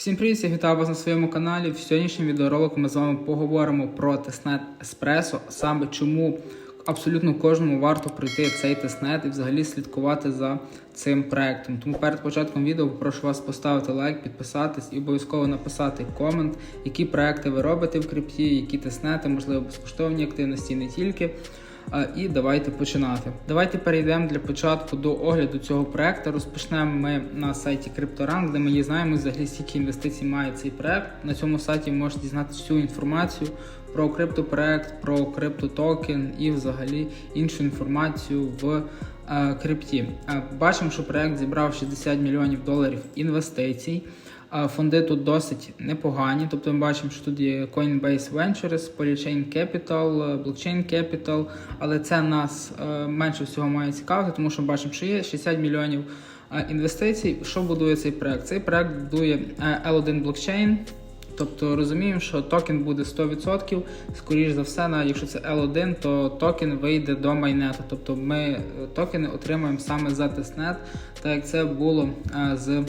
Всім привіт, я вітаю вас на своєму каналі. В сьогоднішньому відеоролику ми з вами поговоримо про тестнет Espresso, саме чому абсолютно кожному варто пройти цей тестнет і взагалі слідкувати за цим проектом. Тому перед початком відео попрошу вас поставити лайк, підписатись і обов'язково написати комент, які проекти ви робите в крипті, які тестнети, можливо, безкоштовні активності не тільки. І давайте починати. Давайте перейдемо для початку до огляду цього проекту. Розпочнемо ми на сайті CryptoRank, де ми дізнаємося взагалі, скільки інвестицій має цей проект. На цьому сайті ви можете дізнатися всю інформацію про криптопроект, про криптотокен і взагалі іншу інформацію в е, крипті. Е, Бачимо, що проект зібрав 60 мільйонів доларів інвестицій. Фонди тут досить непогані. Тобто ми бачимо, що тут є Coinbase Ventures, Polychain Capital, Blockchain Capital, але це нас е, менше всього має цікавити, тому що ми бачимо, що є 60 мільйонів е, інвестицій. Що будує цей проект? Цей проект будує е, L1 блокчейн. Тобто розуміємо, що токен буде 100%. Скоріш за все, навіть якщо це L1, то токен вийде до майнету. Тобто ми токени отримаємо саме за тестнет, так як це було з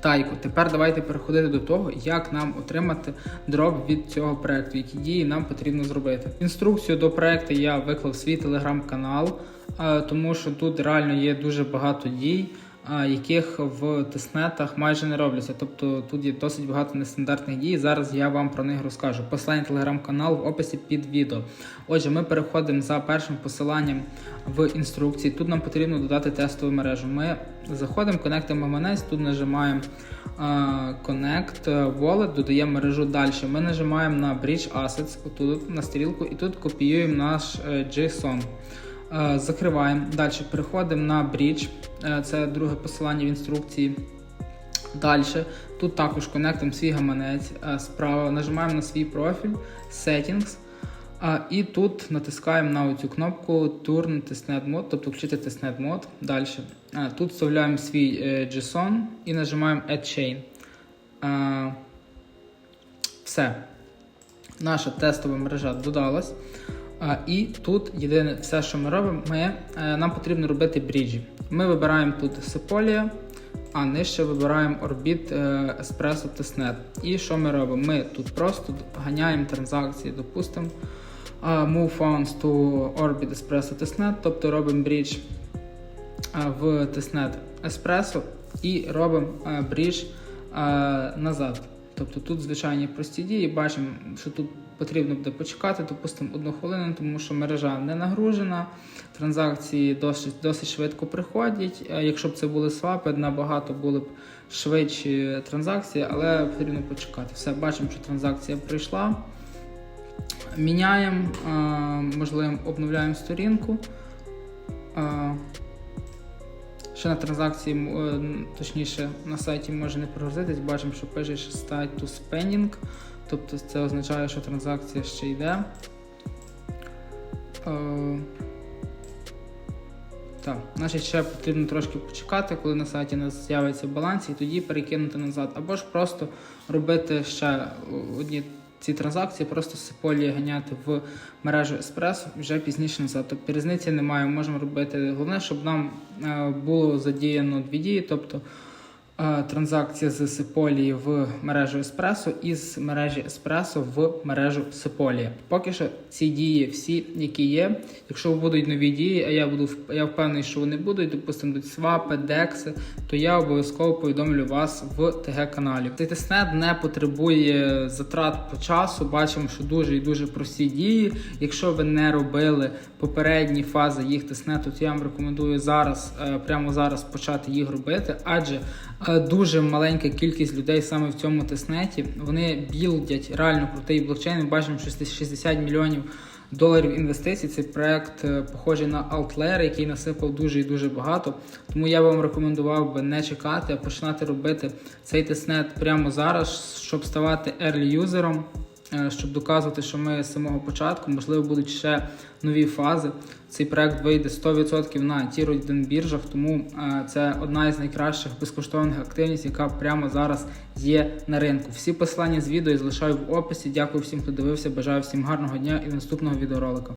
Тайку. Тепер давайте переходити до того, як нам отримати дроп від цього проекту, які дії нам потрібно зробити. Інструкцію до проекту я виклав в свій телеграм-канал, е, тому що тут реально є дуже багато дій. Яких в тестнетах майже не робляться, тобто тут є досить багато нестандартних дій. Зараз я вам про них розкажу. Посилання телеграм-канал в описі під відео. Отже, ми переходимо за першим посиланням в інструкції. Тут нам потрібно додати тестову мережу. Ми заходимо, конектимо гаманець, тут нажимаємо Connect Wallet, додаємо мережу далі. Ми нажимаємо на Bridge Assets, отут на стрілку, і тут копіюємо наш е, JSON. Е, Закриваємо. Далі переходимо на Bridge, Е, це друге посилання в інструкції. Далі тут також конектимо свій гаманець е, справа, нажимаємо на свій профіль, Settings. І тут натискаємо на цю кнопку Turn Testnet Mode, тобто включити Testnet Mode. Далі. Тут вставляємо свій JSON і нажимаємо Add Chain. Все. Наша тестова мережа додалась. І тут єдине все, що ми робимо, ми, е, нам потрібно робити бріджі. Ми вибираємо тут Sepolia, а нижче вибираємо Orbit е, Espresso Testnet. І що ми робимо? Ми тут просто ганяємо транзакції, допустимо, е, move funds to Orbit Espresso Testnet, тобто робимо брідж в Testnet Espresso і робимо брідж назад. Тобто тут звичайні прості дії, бачимо, що тут потрібно буде почекати, допустимо, одну хвилину, тому що мережа не нагружена, транзакції досить, досить швидко приходять. Е, Якщо б це були свапи, набагато були б швидші транзакції, але потрібно почекати. Все, бачимо, що транзакція прийшла. Міняємо, е, можливо, обновляємо сторінку. Е, Ще на транзакції, е, точніше, на сайті може не прогрузитись, бачимо, що пише що status pending, тобто це означає, що транзакція ще йде. Е, Так, значить, ще потрібно трошки почекати, коли на сайті у нас з'явиться баланс, і тоді перекинути назад. Або ж просто робити ще одні ці транзакції, просто з полі ганяти в мережу Еспресо вже пізніше назад. Тобто різниці немає, можемо робити. Головне, щоб нам е, було задіяно дві дії, тобто транзакція з Sepolia в мережу Espresso і з мережі Espresso в мережу Sepolia. Поки що ці дії всі, які є. Якщо будуть нові дії, а я буду я впевнений, що вони будуть, допустимо, будуть свапи, декси, то я обов'язково повідомлю вас в ТГ каналі. Цей тестнет не потребує затрат по часу. Бачимо, що дуже і дуже прості дії. Якщо ви не робили попередні фази їх тестнету, то я вам рекомендую зараз, е, прямо зараз почати їх робити, адже е, дуже маленька кількість людей саме в цьому тестнеті. Вони білдять реально крутий блокчейн. Ми бачимо, що 60 мільйонів доларів інвестицій. Цей проект е, похожий на Outlier, який насипав дуже і дуже багато. Тому я вам рекомендував би не чекати, а починати робити цей тестнет прямо зараз, щоб ставати early юзером. Е, Щоб доказувати, що ми з самого початку, можливо, будуть ще нові фази. Цей проект вийде 100% на ті 1 біржах, тому е, це одна із найкращих безкоштовних активність, яка прямо зараз є на ринку. Всі посилання з відео я залишаю в описі. Дякую всім, хто дивився. Бажаю всім гарного дня і наступного відеоролика.